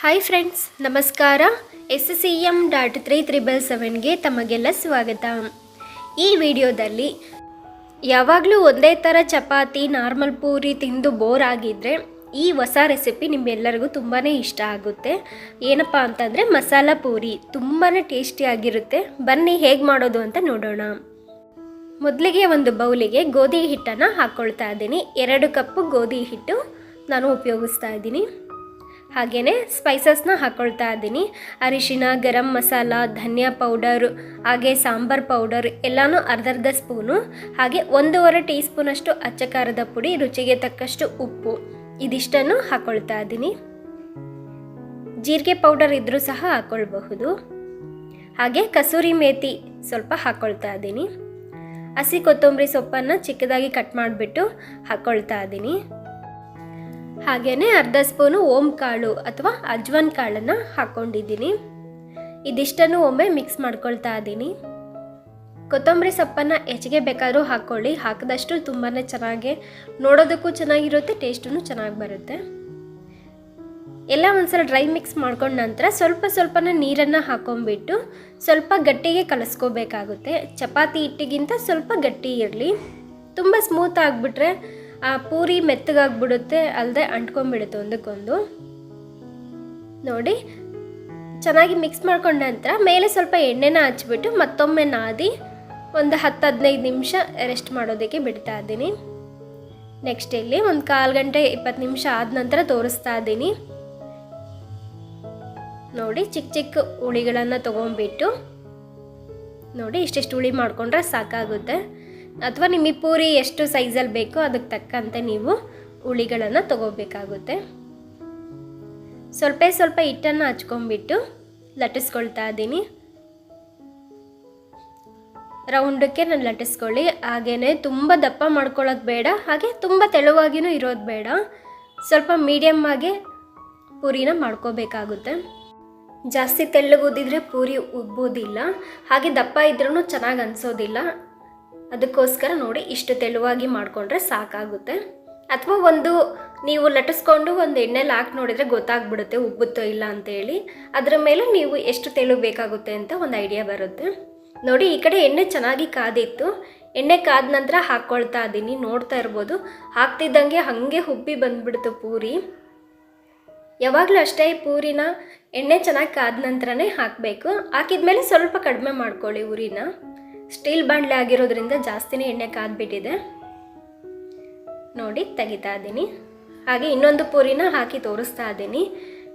Hi friends ನಮಸ್ಕಾರ. S C M dot three triple ಸೆವೆನ್ಗೆ ತಮಗೆಲ್ಲ ಸ್ವಾಗತ. ಈ ವಿಡಿಯೋದಲ್ಲಿ ಯಾವಾಗಲೂ ಒಂದೇ ಥರ ಚಪಾತಿ ನಾರ್ಮಲ್ ಪೂರಿ ತಿಂದು ಬೋರ್ ಆಗಿದ್ದರೆ ಈ ಹೊಸ ರೆಸಿಪಿ ನಿಮ್ಮೆಲ್ಲರಿಗೂ ತುಂಬಾ ಇಷ್ಟ ಆಗುತ್ತೆ. ಏನಪ್ಪ ಅಂತಂದರೆ ಮಸಾಲ ಪೂರಿ ತುಂಬಾ ಟೇಸ್ಟಿಯಾಗಿರುತ್ತೆ ಬನ್ನಿ ಹೇಗೆ ಮಾಡೋದು ಅಂತ ನೋಡೋಣ. ಮೊದಲಿಗೆ ಒಂದು ಬೌಲಿಗೆ ಗೋಧಿ ಹಿಟ್ಟನ್ನು ಹಾಕ್ಕೊಳ್ತಾ ಇದ್ದೀನಿ. ಎರಡು ಕಪ್ಪು ಗೋಧಿ ಹಿಟ್ಟು ನಾನು ಉಪಯೋಗಿಸ್ತಾ ಇದ್ದೀನಿ. ಹಾಗೆಯೇ ಸ್ಪೈಸಸ್ನ ಹಾಕ್ಕೊಳ್ತಾ ಇದ್ದೀನಿ. ಅರಿಶಿನ ಗರಂ ಮಸಾಲ, ಧನಿಯಾ ಪೌಡರ್ ಹಾಗೆ ಸಾಂಬಾರ್ ಪೌಡರ್ ಎಲ್ಲನೂ ಅರ್ಧರ್ಧ ಸ್ಪೂನು ಹಾಗೆ ಒಂದೂವರೆ ಟೀ ಸ್ಪೂನಷ್ಟು ಅಚ್ಚ ಖಾರದ ಪುಡಿ, ರುಚಿಗೆ ತಕ್ಕಷ್ಟು ಉಪ್ಪು ಇದಿಷ್ಟನ್ನು ಹಾಕ್ಕೊಳ್ತಾ ಇದ್ದೀನಿ. ಜೀರಿಗೆ ಪೌಡರ್ ಇದ್ದರೂ ಸಹ ಹಾಕ್ಕೊಳ್ಬಹುದು ಹಾಗೆ ಕಸೂರಿ ಮೇಥಿ ಸ್ವಲ್ಪ ಹಾಕ್ಕೊಳ್ತಾ ಇದ್ದೀನಿ. ಹಸಿ ಕೊತ್ತಂಬರಿ ಸೊಪ್ಪನ್ನು ಚಿಕ್ಕದಾಗಿ ಕಟ್ ಮಾಡಿಬಿಟ್ಟು ಹಾಕ್ಕೊಳ್ತಾ ಇದ್ದೀನಿ. ಹಾಗೆಯೇ ಅರ್ಧ ಸ್ಪೂನು ಓಮ್ ಕಾಳು ಅಥವಾ ಅಜ್ವಾನ್ ಕಾಳನ್ನು ಹಾಕ್ಕೊಂಡಿದ್ದೀನಿ ಇದಿಷ್ಟನ್ನು ಒಮ್ಮೆ ಮಿಕ್ಸ್ ಮಾಡ್ಕೊಳ್ತಾ ಇದ್ದೀನಿ. ಕೊತ್ತಂಬರಿ ಸೊಪ್ಪನ್ನು ಹೆಚ್ಚಿಗೆ ಬೇಕಾದರೂ ಹಾಕ್ಕೊಳ್ಳಿ. ಹಾಕಿದಷ್ಟು ತುಂಬಾ ಚೆನ್ನಾಗಿ ನೋಡೋದಕ್ಕೂ ಚೆನ್ನಾಗಿರುತ್ತೆ ಟೇಸ್ಟೂ ಚೆನ್ನಾಗಿ ಬರುತ್ತೆ. ಎಲ್ಲ ಒಂದ್ಸಲ ಡ್ರೈ ಮಿಕ್ಸ್ ಮಾಡ್ಕೊಂಡ ನಂತರ ಸ್ವಲ್ಪ ಸ್ವಲ್ಪನೇ ನೀರನ್ನು ಹಾಕೊಂಡ್ಬಿಟ್ಟು ಸ್ವಲ್ಪ ಗಟ್ಟಿಗೆ ಕಲಿಸ್ಕೋಬೇಕಾಗುತ್ತೆ. ಚಪಾತಿ ಹಿಟ್ಟಿಗಿಂತ ಸ್ವಲ್ಪ ಗಟ್ಟಿ ಇರಲಿ. ತುಂಬ ಸ್ಮೂತ್ ಆಗಿಬಿಟ್ರೆ ಆ ಪೂರಿ ಮೆತ್ತಗಾಗ್ಬಿಡುತ್ತೆ ಅಲ್ಲದೆ ಅಂಟ್ಕೊಂಡ್ಬಿಡುತ್ತೆ ಒಂದಕ್ಕೊಂದು. ನೋಡಿ, ಚೆನ್ನಾಗಿ ಮಿಕ್ಸ್ ಮಾಡ್ಕೊಂಡ ನಂತರ ಮೇಲೆ ಸ್ವಲ್ಪ ಎಣ್ಣೆನ ಹಚ್ಬಿಟ್ಟು ಮತ್ತೊಮ್ಮೆ ನಾದಿ ಒಂದು ಹತ್ತು ಹದಿನೈದು ನಿಮಿಷ ರೆಸ್ಟ್ ಮಾಡೋದಕ್ಕೆ ಬಿಡ್ತಾ ಇದ್ದೀನಿ. ನೆಕ್ಸ್ಟ್ ಇಲ್ಲಿ ಒಂದು ಕಾಲು ಗಂಟೆ ಇಪ್ಪತ್ತು ನಿಮಿಷ ಆದ ನಂತರ ತೋರಿಸ್ತಾ ಇದ್ದೀನಿ. ನೋಡಿ, ಚಿಕ್ಕ ಚಿಕ್ಕ ಹುಳಿಗಳನ್ನು ತೊಗೊಂಡ್ಬಿಟ್ಟು ನೋಡಿ, ಇಷ್ಟಿಷ್ಟು ಹುಳಿ ಮಾಡಿಕೊಂಡ್ರೆ ಸಾಕಾಗುತ್ತೆ. ಅಥವಾ ನಿಮಗೆ ಪೂರಿ ಎಷ್ಟು ಸೈಜಲ್ಲಿ ಬೇಕೋ ಅದಕ್ಕೆ ತಕ್ಕಂತೆ ನೀವು ಹುಳಿಗಳನ್ನು ತಗೋಬೇಕಾಗುತ್ತೆ. ಸ್ವಲ್ಪ ಸ್ವಲ್ಪ ಹಿಟ್ಟನ್ನು ಹಚ್ಕೊಂಡ್ಬಿಟ್ಟು ಲಟ್ಟಿಸ್ಕೊಳ್ತಾ ಇದ್ದೀನಿ. ರೌಂಡಕ್ಕೆ ನಾನು ಲಟ್ಟಿಸ್ಕೊಳ್ಳಿ. ಹಾಗೆಯೇ ತುಂಬ ದಪ್ಪ ಮಾಡ್ಕೊಳ್ಳೋದು ಬೇಡ, ಹಾಗೆ ತುಂಬ ತೆಳುವಾಗಿಯೂ ಇರೋದು ಬೇಡ. ಸ್ವಲ್ಪ ಮೀಡಿಯಮ್ ಆಗಿ ಪೂರಿನ ಮಾಡ್ಕೋಬೇಕಾಗುತ್ತೆ. ಜಾಸ್ತಿ ತೆಳ್ಳಗುದಿದ್ರೆ ಪೂರಿ ಉಬ್ಬೋದಿಲ್ಲ ಹಾಗೆ ದಪ್ಪ ಇದ್ರೂ ಚೆನ್ನಾಗಿ ಅನಿಸೋದಿಲ್ಲ. ಅದಕ್ಕೋಸ್ಕರ ನೋಡಿ ಇಷ್ಟು ತೆಳುವಾಗಿ ಮಾಡಿಕೊಂಡ್ರೆ ಸಾಕಾಗುತ್ತೆ. ಅಥವಾ ಒಂದು ನೀವು ಲಟ್ಟಿಸ್ಕೊಂಡು ಒಂದು ಎಣ್ಣೆಲಿ ಹಾಕಿ ನೋಡಿದರೆ ಗೊತ್ತಾಗ್ಬಿಡುತ್ತೆ ಉಬ್ಬುತ್ತೋ ಇಲ್ಲ ಅಂತೇಳಿ. ಅದರ ಮೇಲೆ ನೀವು ಎಷ್ಟು ತೆಳು ಬೇಕಾಗುತ್ತೆ ಅಂತ ಒಂದು ಐಡಿಯಾ ಬರುತ್ತೆ. ನೋಡಿ, ಈ ಕಡೆ ಎಣ್ಣೆ ಚೆನ್ನಾಗಿ ಕಾದಿತ್ತು. ಎಣ್ಣೆ ಕಾದ ನಂತರ ಹಾಕ್ಕೊಳ್ತಾ ಇದ್ದೀನಿ, ನೋಡ್ತಾ ಇರ್ಬೋದು. ಹಾಕ್ತಿದ್ದಂಗೆ ಹಾಗೆ ಹುಬ್ಬಿ ಬಂದ್ಬಿಡ್ತು ಪೂರಿ. ಯಾವಾಗಲೂ ಅಷ್ಟೇ ಪೂರಿನ ಎಣ್ಣೆ ಚೆನ್ನಾಗಿ ಕಾದ ನಂತರನೇ ಹಾಕಬೇಕು. ಹಾಕಿದ್ಮೇಲೆ ಸ್ವಲ್ಪ ಕಡಿಮೆ ಮಾಡ್ಕೊಳ್ಳಿ ಉರಿನ ಸ್ಟೀಲ್ ಬಾಣಲೆ ಆಗಿರೋದ್ರಿಂದ ಜಾಸ್ತಿನೇ ಎಣ್ಣೆ ಕಾದ್ಬಿಟ್ಟಿದೆ. ನೋಡಿ, ತೆಗಿತಾ ಇದ್ದೀನಿ. ಹಾಗೆ ಇನ್ನೊಂದು ಪೂರಿನ ಹಾಕಿ ತೋರಿಸ್ತಾ ಇದ್ದೀನಿ.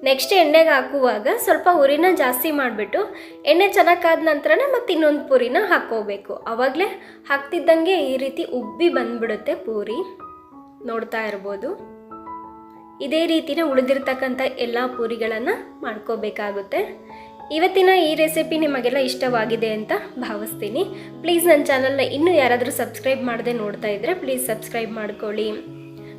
ನೆಕ್ಸ್ಟ್ ಎಣ್ಣೆಗೆ ಹಾಕುವಾಗ ಸ್ವಲ್ಪ ಉರಿನ ಜಾಸ್ತಿ ಮಾಡಿಬಿಟ್ಟು ಎಣ್ಣೆ ಚೆನ್ನಾಗಿ ಕಾದ ನಂತರನೇ ಮತ್ತೆ ಇನ್ನೊಂದು ಪೂರಿನ ಹಾಕ್ಕೋಬೇಕು. ಆವಾಗಲೇ ಹಾಕ್ತಿದ್ದಂಗೆ ಈ ರೀತಿ ಉಬ್ಬಿ ಬಂದ್ಬಿಡುತ್ತೆ ಪೂರಿ. ನೋಡ್ತಾ ಇರ್ಬೋದು. ಇದೇ ರೀತಿನೇ ಉಳಿದಿರ್ತಕ್ಕಂಥ ಎಲ್ಲ ಪೂರಿಗಳನ್ನು ಮಾಡ್ಕೋಬೇಕಾಗುತ್ತೆ. ಇವತ್ತಿನ ಈ ರೆಸಿಪಿ ನಿಮಗೆಲ್ಲ ಇಷ್ಟವಾಗಿದೆ ಅಂತ ಭಾವಿಸ್ತೀನಿ. ಪ್ಲೀಸ್ ನನ್ನ ಚಾನಲ್ನ ಇನ್ನೂ ಯಾರಾದರೂ ಸಬ್ಸ್ಕ್ರೈಬ್ ಮಾಡದೆ ನೋಡ್ತಾ ಇದ್ದರೆ ಪ್ಲೀಸ್ ಸಬ್ಸ್ಕ್ರೈಬ್ ಮಾಡ್ಕೊಳ್ಳಿ.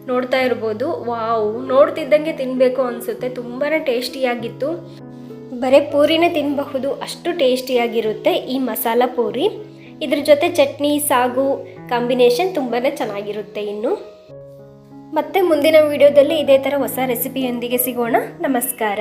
ನೋಡ್ತಾ ಇರ್ಬೋದು. ವಾವ್, ನೋಡ್ತಿದ್ದಂಗೆ ತಿನ್ನಬೇಕು ಅನಿಸುತ್ತೆ. ತುಂಬಾ ಟೇಸ್ಟಿಯಾಗಿತ್ತು. ಬರೀ ಪೂರಿನೇ ತಿನ್ನಬಹುದು ಅಷ್ಟು ಟೇಸ್ಟಿಯಾಗಿರುತ್ತೆ ಈ ಮಸಾಲ ಪೂರಿ. ಇದ್ರ ಜೊತೆ ಚಟ್ನಿ, ಸಾಗು, ಕಾಂಬಿನೇಷನ್ ತುಂಬಾ ಚೆನ್ನಾಗಿರುತ್ತೆ ಇನ್ನು. ಮತ್ತೆ ಮುಂದಿನ ವಿಡಿಯೋದಲ್ಲಿ ಇದೇ ಥರ ಹೊಸ ರೆಸಿಪಿಯೊಂದಿಗೆ ಸಿಗೋಣ. ನಮಸ್ಕಾರ.